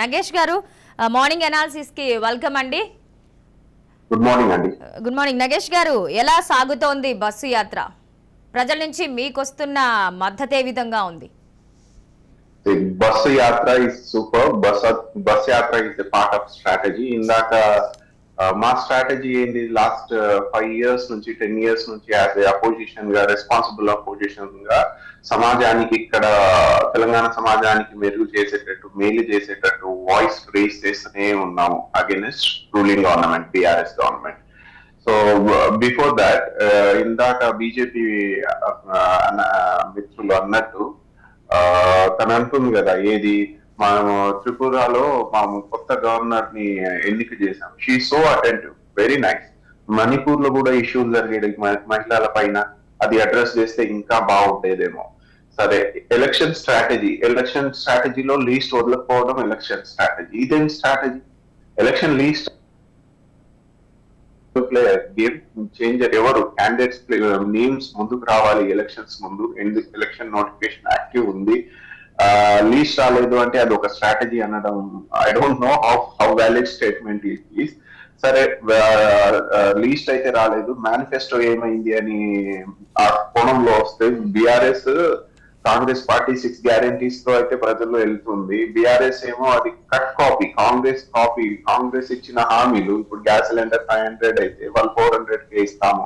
Nagesh garu morning అనాలిసిస్కి welcome అండి. Good morning అండి. Good morning. నగేష్ గారు ఎలా సాగుతోంది బస్సు యాత్ర? ప్రజల నుంచి మీకు వస్తున్న మద్దతు ఏ విధంగా ఉంది? Bus yatra is super bus bus yatra is part of strategy ఇందాక Uh, మా స్ట్రాటజీ ఏంది? లాస్ట్ ఫైవ్ ఇయర్స్ నుంచి టెన్ ఇయర్స్ నుంచి యాజ్ ఏ అపోజిషన్గా రెస్పాన్సిబుల్ అపోజిషన్గా సమాజానికి ఇక్కడ తెలంగాణ సమాజానికి మెరుగు చేసేటట్టు మేలు చేసేటట్టు వాయిస్ రేస్ చేస్తూనే ఉన్నాము against ruling government BRS government so before that ఇందాక బీజేపీ uh, మిత్రులు అన్నట్టు uh, తను అంటుంది కదా ఏది? మనము త్రిపురలో మాము కొత్త గవర్నర్ని ఎన్నిక చేసాం she so attentive very nice మణిపూర్లో కూడా ఇష్యూస్ జరిగేది మహిళల పైన. అది అడ్రస్ చేస్తే ఇంకా బాగుండేదేమో. సరే ఎలక్షన్ స్ట్రాటజీ ఎలక్షన్ స్ట్రాటజీలో లీస్ట్ వదలకపోవడం ఎలక్షన్ స్ట్రాటజీ ఇదేం strategy election list game changer ఎవరు? క్యాండిడేట్స్ నేమ్స్ uh, ముందుకు రావాలి ఎలక్షన్స్ ముందు. ఎందుకు ఎలక్షన్ నోటిఫికేషన్ యాక్టివ్ ఉంది. లీస్ట్ రాలేదు అంటే అది ఒక స్ట్రాటజీ అనడం. I don't know how how valid statement is సరే లీస్ట్ అయితే రాలేదు. మేనిఫెస్టో ఏమైంది అని ఆ కోణంలో వస్తే బీఆర్ఎస్ కాంగ్రెస్ పార్టీ సిక్స్ గ్యారంటీస్తో అయితే ప్రజల్లో వెళ్తుంది. బీఆర్ఎస్ ఏమో అది cut copy Congress copy Congress ఇచ్చిన హామీలు. ఇప్పుడు గ్యాస్ సిలిండర్ ఫైవ్ హండ్రెడ్ అయితే వాళ్ళు ఫోర్ హండ్రెడ్ కే ఇస్తాము.